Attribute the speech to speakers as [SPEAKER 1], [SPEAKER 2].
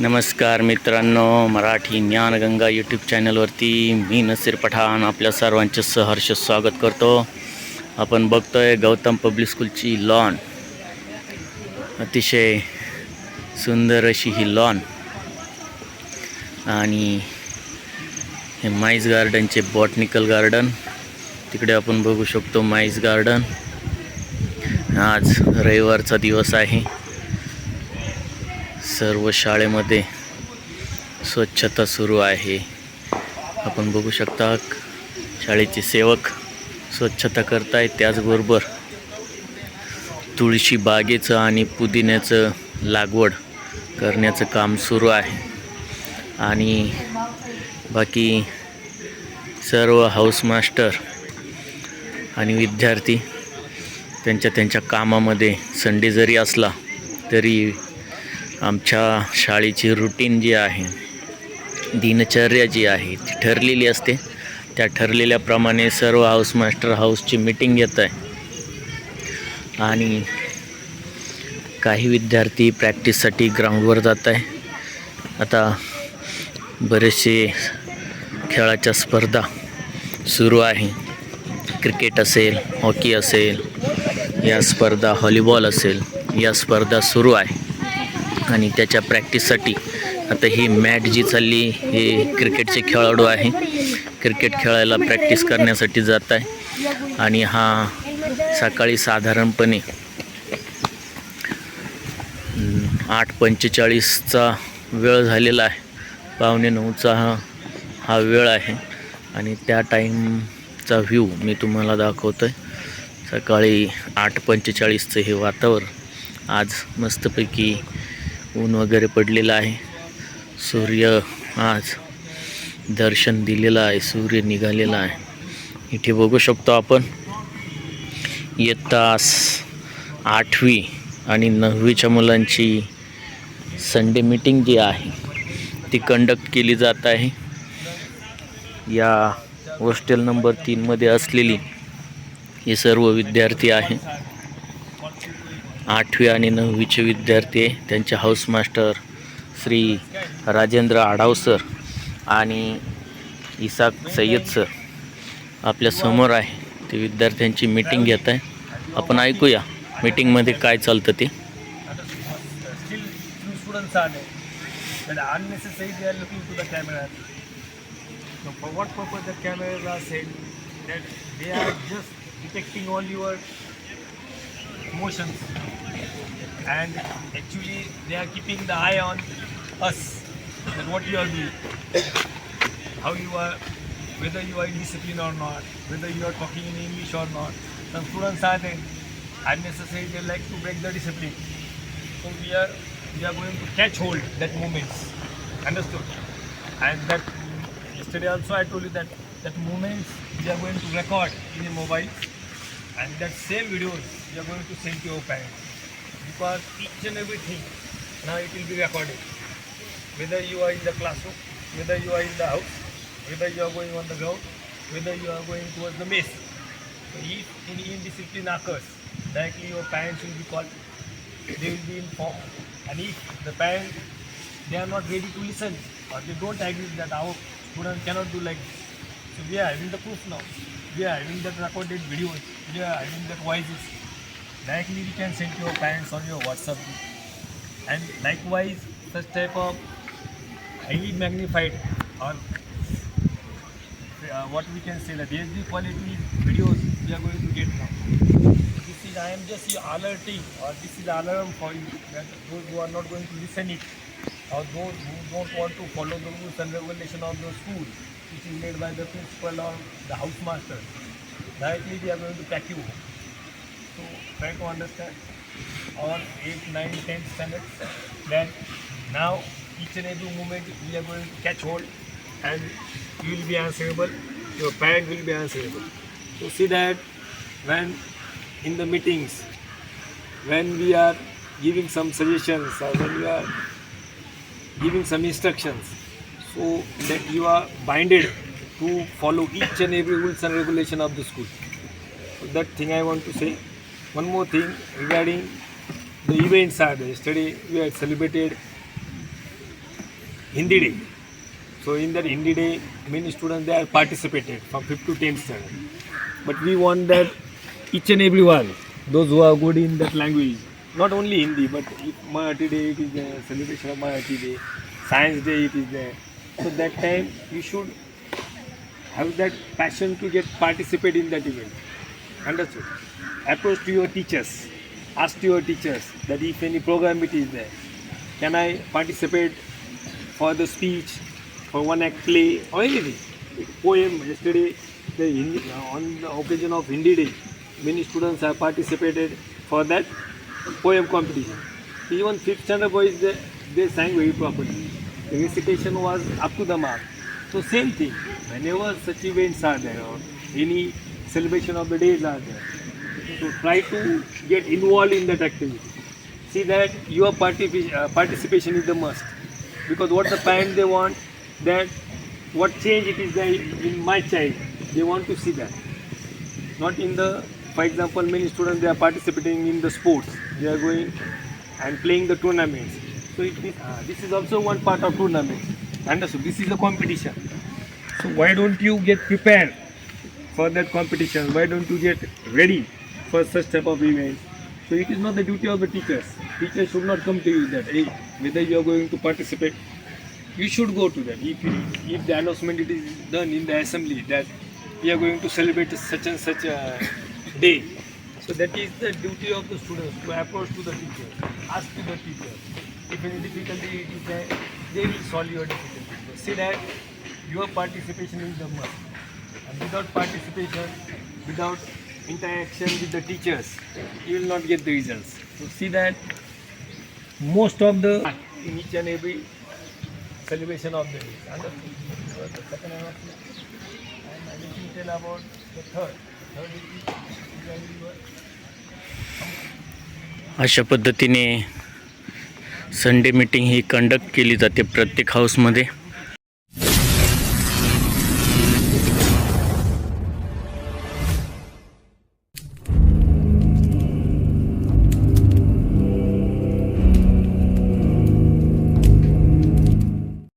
[SPEAKER 1] नमस्कार मित्रांनो मराठी ज्ञानगंगा यूट्यूब चॅनलवरती मी नसीर पठाण आपल्या सर्वांचे सहर्ष स्वागत करतो. आपण बघतोय गौतम पब्लिक स्कूलची लॉन अतिशय सुंदर अशी ही लॉन आणि हे माईज गार्डनचे बॉटनिकल गार्डन तिकडे आपण बघू शकतो माईज गार्डन आज रविवारचा दिवस आहे. सर्व शाळेमध्ये स्वच्छता सुरू आहे. आपण बघू शकता शाळेचे सेवक स्वच्छता करतायत त्याचबरोबर तुळशी बागेचं आणि पुदिन्याचं लागवड करण्याचं काम सुरू आहे. आणि बाकी सर्व हाऊस मास्टर आणि विद्यार्थी त्यांच्या त्यांच्या कामामध्ये संडे जरी असला तरी आमच्या शाळेची रुटीन जी आहे दिनचर्या जी आहे ती ठरलेली असते. त्या ठरलेल्याप्रमाणे सर्व हाऊस मास्टर हाऊसची मीटिंग घेत आहे. आणि काही विद्यार्थी प्रॅक्टिससाठी ग्राउंडवर जात आहे. आता बरेचसे खेळाच्या स्पर्धा सुरू आहे. क्रिकेट असेल हॉकी असेल या स्पर्धा हॉलीबॉल असेल या स्पर्धा सुरू आहे. आणि त्याच्या प्रॅक्टिससाठी आता ही मॅट जी चालली हे क्रिकेटचे खेळाडू आहे. क्रिकेट खेळायला प्रॅक्टिस करण्यासाठी जात आहे. आणि हा सकाळी साधारणपणे आठ पंचेचाळीसचा वेळ झालेला आहे. पावणे नऊचा हा हा वेळ आहे. आणि त्या टाईमचा व्ह्यू मी तुम्हाला दाखवतो आहे सकाळी आठ पंचेचाळीसचं हे वातावरण आज मस्तपैकी ऊन वगैरे पडलेलं आहे. सूर्य आज दर्शन दिलेलं आहे सूर्य निघालेला आहे. इथे बघू शकतो आपण. इयत्ता आठवी आणि नववीच्या मुलांची संडे मीटिंग जी आहे ती कंडक्ट केली जात आहे. या हॉस्टेल नंबर तीनमध्ये असलेली हे सर्व विद्यार्थी आहे. आठवी आणि नववीचे विद्यार्थी त्यांचे house master Shri Rajendra Adhav sir आणि इसाक सय्यद सर आपल्यासमोर आहे. ते विद्यार्थ्यांची मीटिंग घेत आहे. आपण ऐकूया मीटिंगमध्ये काय चालतं ते.
[SPEAKER 2] Motions. And actually they are keeping the eye on us. That what you are doing. How you are whether you are in discipline or not, whether you are talking in English or not. Some students are there unnecessarily they like to break the discipline. So we are we are going to catch hold that moments. Understood? And that yesterday also I told you that that moments we are going to record in a mobile and that same videos we are going to send to your parents. Because each and everything now it will be recorded. Whether you are in the classroom, whether you are in the house, whether you are going on the ground, whether you are going towards the mess. So if any indiscipline occurs, directly your parents will be called they will be informed. And if the parents they are not ready to listen or they don't agree that our student cannot do like this. So we are having the proof now. We are having that recorded videos. We are having that voices. Directly you can send to your parents on your WhatsApp. And likewise such type of highly magnified or uh, what we can say the HD quality videos we are going to get now. This is I am just alerting or this is alarm for you that those who are not going to listen it or those who don't want to follow the rules and regulation of the school which is made by the principal or the house master. Directly we are going to pack you home. So try to understand our 8, 9, 10 standards that now each and every moment we are going to catch hold and you will be answerable, your parent will be answerable. So see that when in the meetings, when we are giving some suggestions or when we are giving some instructions, so that you are binded to follow each and every rules and regulation of the school. So that thing I want to say. One more thing regarding the events are there. Yesterday we had celebrated Hindi Day. So in that Hindi Day, many students they are participated from 5th to 10th standard. But we want that each and every one, those who are good in that language, not only Hindi, but Marathi Day it is there, celebration of Marathi Day, Science Day it is there. So that time you should have that passion to get participate in that event. Understood? Approach to your teachers. Ask to your teachers that if any program it is there, can I participate for the speech, for one act play, or anything? Poem. Yesterday, the Hindi, on the occasion of Hindi Day, many students have participated for that poem competition. Even fifth standard boys, they, they sang very properly. The recitation was up to the mark. So same thing. Whenever such events are there, or any celebration of the days are there, so try to get involved in that activity. See that your uh, participation is the must. Because what the parents they want, that what change it is there in my child, they want to see that. Not in the, for example, many students they are participating in the sports. They are going and playing the tournaments. So it is, uh, this is also one part of tournament. Understood? This is a competition. So why don't you get prepared for that competition? Why don't you get ready for such type of events? So it is not the duty of the teachers. Teachers should not come to you that hey, whether you are going to participate, you should go to that. If if the announcement it is done in the assembly that we are going to celebrate such and such a day. So that is the duty of the students to approach to the teachers, ask to the teachers. If any difficulty it is there, they will solve your difficulty. So see that your participation is the must. And without participation, without interaction with the teachers, you will not get the results. So see that most of the in each and every celebration of the day. And the second announcement. And I will tell about the third. Third is
[SPEAKER 1] अशा पद्धतीने Sunday meeting ही conduct केली जाते प्रत्येक हाऊसमध्ये